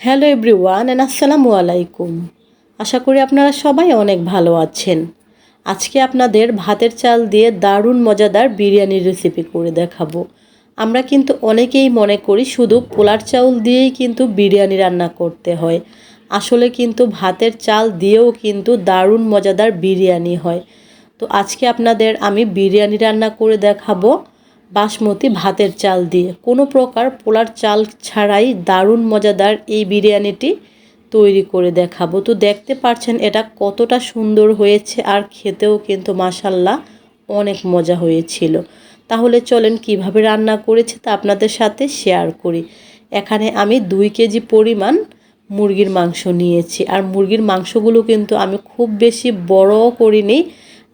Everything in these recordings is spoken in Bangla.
হ্যালো এভরিওয়ান অ্যান্ড আসসালামু আলাইকুম আশা করি আপনারা সবাই অনেক ভালো আছেন। আজকে আপনাদের ভাতের চাল দিয়ে দারুণ মজাদার বিরিয়ানির রেসিপি করে দেখাবো। আমরা কিন্তু অনেকেই মনে করি শুধু পোলার চাউল দিয়েই কিন্তু বিরিয়ানি রান্না করতে হয়। আসলে কিন্তু ভাতের চাল দিয়েও কিন্তু দারুণ মজাদার বিরিয়ানি হয়। তো আজকে আপনাদের আমি বিরিয়ানি রান্না করে দেখাবো। বাসমতি ভাতের চাল দিয়ে। কোনো প্রকার পোলার চাল ছাড়াই দারুণ মজাদার এই বিরিয়ানিটি তৈরি করে দেখাবো। তো দেখতে পাচ্ছেন এটা কতটা সুন্দর হয়েছে আর খেতেও কিন্তু মাসাল্লাহ অনেক মজা হয়েছিল। তাহলে চলেন কীভাবে রান্না করেছে তা আপনাদের সাথে শেয়ার করি। এখানে আমি দুই কেজি পরিমাণ মুরগির মাংস নিয়েছি। আর মুরগির মাংসগুলো কিন্তু আমি খুব বেশি বড়ও করিনি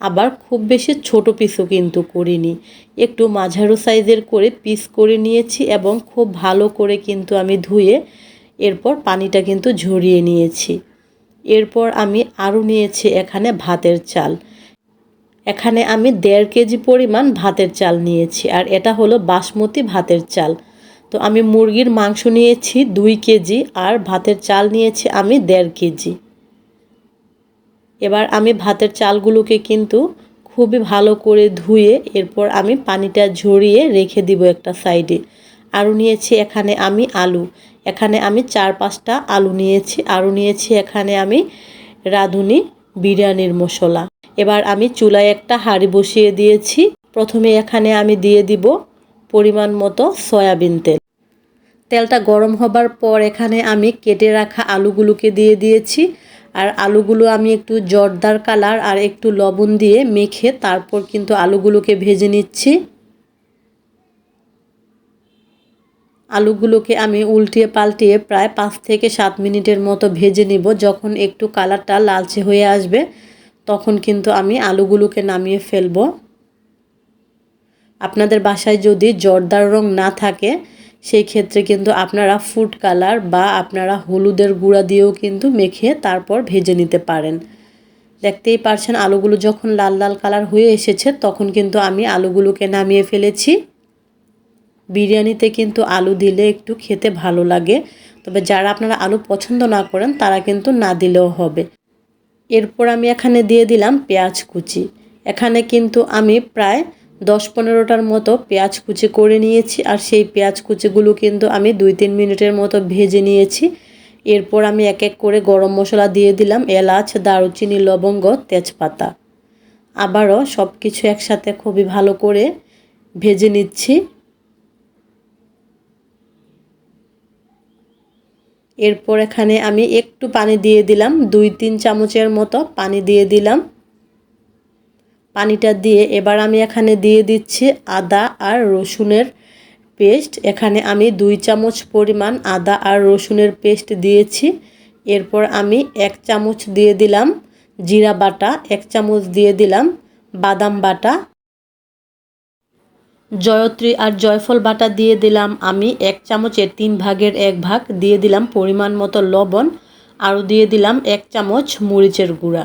আবার খুব বেশি ছোট পিসও কিন্তু করিনি। একটু মাঝারো সাইজের করে পিস করে নিয়েছি এবং খুব ভালো করে কিন্তু আমি ধুয়ে এরপর পানিটা কিন্তু ঝরিয়ে নিয়েছি। এরপর আমি আরও নিয়েছি এখানে ভাতের চাল। এখানে আমি দেড় কেজি পরিমাণ ভাতের চাল নিয়েছি আর এটা হলো বাসমতি ভাতের চাল। তো আমি মুরগির মাংস নিয়েছি দুই কেজি আর ভাতের চাল নিয়েছি আমি দেড় কেজি। এবার আমি ভাতের চালগুলোকে কিন্তু খুবই ভালো করে ধুয়ে এরপর আমি পানিটা ঝরিয়ে রেখে দিব একটা সাইডে। আরও নিয়েছি এখানে আমি আলু। এখানে আমি চার পাঁচটা আলু নিয়েছি। আরও নিয়েছি এখানে আমি রাঁধুনি বিরিয়ানির মশলা। এবার আমি চুলায় একটা হাঁড়ি বসিয়ে দিয়েছি। প্রথমে এখানে আমি দিয়ে দিব পরিমাণ মতো সয়াবিন তেল। তেলটা গরম হবার পর এখানে আমি কেটে রাখা আলুগুলোকে দিয়ে দিয়েছি। আর আলুগুলো আমি একটু জর্দার কালার আর একটু লবণ দিয়ে মেখে তারপর কিন্তু আলুগুলোকে ভেজে নিচ্ছি। আলুগুলোকে আমি উল্টিয়ে পাল্টিয়ে প্রায় পাঁচ থেকে সাত মিনিটের মতো ভেজে নিব। যখন একটু কালারটা লালচে হয়ে আসবে, তখন কিন্তু আমি আলুগুলোকে নামিয়ে ফেলব। আপনাদের বাসায় যদি জর্দার রং না থাকে সেই ক্ষেত্রে কিন্তু আপনারা ফুড কালার বা আপনারা হলুদের গুঁড়া দিয়েও কিন্তু মেখে তারপর ভেজে নিতে পারেন। দেখতেই পারছেন আলুগুলো যখন লাল লাল কালার হয়ে এসেছে, তখন কিন্তু আমি আলুগুলোকে নামিয়ে ফেলেছি। বিরিয়ানিতে কিন্তু আলু দিলে একটু খেতে ভালো লাগে, তবে যারা আপনারা আলু পছন্দ না করেন, তারা কিন্তু না দিলেও হবে। এরপর আমি এখানে দিয়ে দিলাম পেঁয়াজ কুচি। এখানে কিন্তু আমি প্রায় দশ পনেরোটার মতো পেঁয়াজ কুচি করে নিয়েছি আর সেই পেঁয়াজ কুচিগুলো কিন্তু আমি দুই তিন মিনিটের মতো ভেজে নিয়েছি। এরপর আমি এক এক করে গরম মশলা দিয়ে দিলাম এলাচ, দারুচিনি, লবঙ্গ, তেজপাতা। আবারও সব কিছু একসাথে খুবই ভালো করে ভেজে নিচ্ছি। এরপর এখানে আমি একটু পানি দিয়ে দিলাম, দুই তিন চামচের মতো পানি দিয়ে দিলাম। পানিটা দিয়ে এবার আমি এখানে দিয়ে দিচ্ছি আদা আর রসুনের পেস্ট। এখানে আমি দুই চামচ পরিমাণ আদা আর রসুনের পেস্ট দিয়েছি। এরপর আমি এক চামচ দিয়ে দিলাম জিরা বাটা, এক চামচ দিয়ে দিলাম বাদাম বাটা। জয়ত্রী আর জয়ফল বাটা দিয়ে দিলাম আমি এক চামচের তিন ভাগের এক ভাগ। দিয়ে দিলাম পরিমাণ মতো লবণ আরও দিয়ে দিলাম এক চামচ মরিচের গুঁড়া।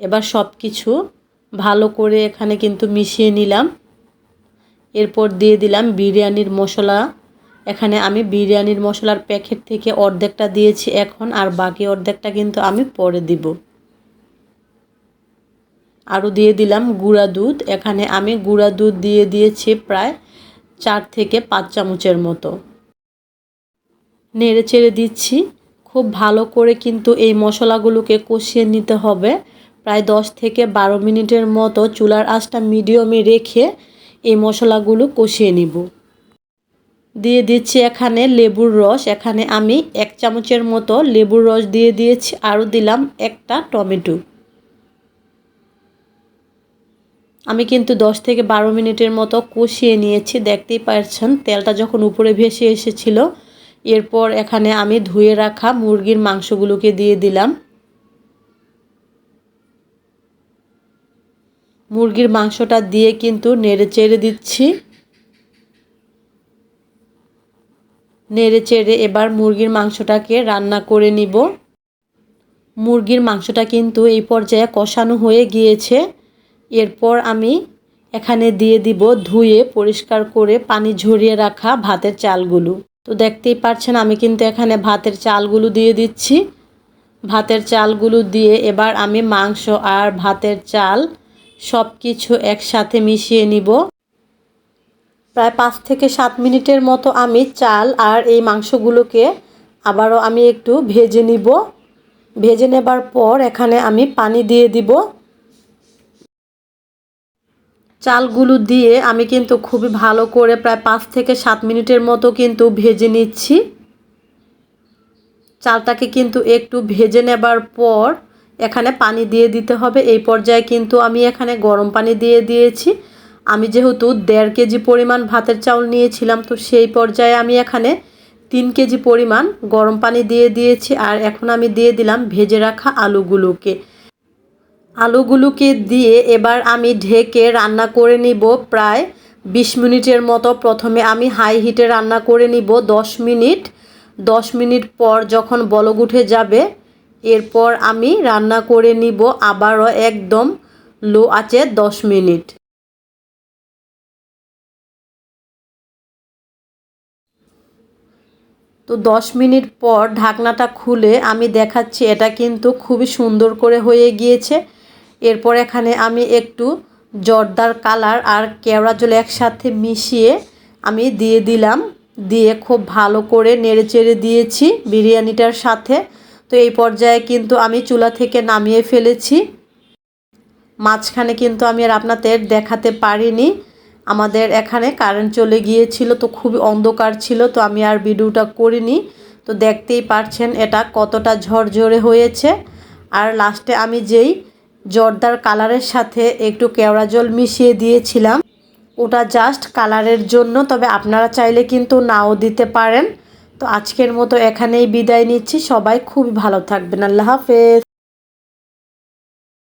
এবার সব কিছু ভালো করে এখানে কিন্তু মিশিয়ে নিলাম। এরপর দিয়ে দিলাম বিরিয়ানির মশলা। এখানে আমি বিরিয়ানির মশলার প্যাকেট থেকে অর্ধেকটা দিয়েছি এখন, আর বাকি অর্ধেকটা কিন্তু আমি পরে দিব। আরও দিয়ে দিলাম গুঁড়া দুধ। এখানে আমি গুঁড়া দুধ দিয়ে দিয়েছি প্রায় চার থেকে পাঁচ চামচের মতো। নেড়ে চেড়ে দিচ্ছি। খুব ভালো করে কিন্তু এই মশলাগুলোকে কষিয়ে নিতে হবে। প্রায় দশ থেকে বারো মিনিটের মতো চুলার আঁচটা মিডিয়ামে রেখে এই মশলাগুলো কষিয়ে নিব। দিয়ে দিচ্ছি এখানে লেবুর রস। এখানে আমি এক চামচের মতো লেবুর রস দিয়ে দিয়েছি আরও দিলাম একটা টমেটো। আমি কিন্তু দশ থেকে বারো মিনিটের মতো কষিয়ে নিয়েছি। দেখতেই পাচ্ছেন, তেলটা যখন উপরে ভেসে এসেছিল, এরপর এখানে আমি ধুয়ে রাখা মুরগির মাংসগুলোকে দিয়ে দিলাম। মুরগির মাংসটা দিয়ে কিন্তু নেড়ে চেড়ে দিচ্ছি। নেড়ে চেড়ে এবার মুরগির মাংসটাকে রান্না করে নিব। মুরগির মাংসটা কিন্তু এই পর্যায়ে কষানো হয়ে গিয়েছে। এরপর আমি এখানে দিয়ে দিব ধুয়ে পরিষ্কার করে পানি ঝরিয়ে রাখা ভাতের চালগুলো। তো দেখতেই পাচ্ছেন আমি কিন্তু এখানে ভাতের চালগুলো দিয়ে দিচ্ছি। ভাতের চালগুলো দিয়ে এবার আমি মাংস আর ভাতের চাল সব কিছু একসাথে মিশিয়ে নিব। প্রায় পাঁচ থেকে সাত মিনিটের মতো আমি চাল আর এই মাংসগুলোকে আবারও আমি একটু ভেজে নিব। ভেজে নেবার পর এখানে আমি পানি দিয়ে দিব। চালগুলো দিয়ে আমি কিন্তু খুবই ভালো করে প্রায় পাঁচ থেকে সাত মিনিটের মতো কিন্তু ভেজে নিচ্ছি। চালটাকে কিন্তু একটু ভেজে নেবার পর এখানে পানি দিয়ে দিতে হবে। এই পর্যায়ে কিন্তু আমি এখানে গরম পানি দিয়ে দিয়েছি। আমি যেহেতু দেড় কেজি পরিমাণ ভাতের চাউল নিয়েছিলাম, তো সেই পর্যায়ে আমি এখানে তিন কেজি পরিমাণ গরম পানি দিয়ে দিয়েছি আর এখন আমি দিয়ে দিলাম ভেজে রাখা আলুগুলোকে। আলুগুলোকে দিয়ে এবার আমি ঢেকে রান্না করে নিব প্রায় বিশ মিনিটের মতো। প্রথমে আমি হাই হিটে রান্না করে নিব দশ মিনিট। দশ মিনিট পর যখন বলগ উঠে যাবে এরপর আমি রান্না করে নিব আবারও একদম লো আছে দশ মিনিট। তো দশ মিনিট পর ঢাকনাটা খুলে আমি দেখাচ্ছি, এটা কিন্তু খুবই সুন্দর করে হয়ে গিয়েছে। এরপর এখানে আমি একটু জর্দার কালার আর কেওড়া জল একসাথে মিশিয়ে আমি দিয়ে দিলাম। দিয়ে খুব ভালো করে নেড়ে চেড়ে দিয়েছি বিরিয়ানিটার সাথে। তো এই পর্যায়ে কিন্তু আমি চুলা থেকে নামিয়ে ফেলেছি। মাঝখানে কিন্তু আমি আর আপনাদের দেখাতে পারিনি। আমাদের এখানে কারেন্ট চলে গিয়েছিল, তো খুবই অন্ধকার ছিল, তো আমি আর ভিডিওটা করিনি। তো দেখতেই পারছেন এটা কতটা ঝরঝরে হয়েছে। আর লাস্টে আমি যেই জর্দার কালারের সাথে একটু কেওড়া জল মিশিয়ে দিয়েছিলাম, ওটা জাস্ট কালারের জন্য, তবে আপনারা চাইলে কিন্তু নাও দিতে পারেন। তো আজকের মতো এখানেই বিদায় নিচ্ছি। সবাই খুবই ভালো থাকবেন। আল্লাহ হাফেজ।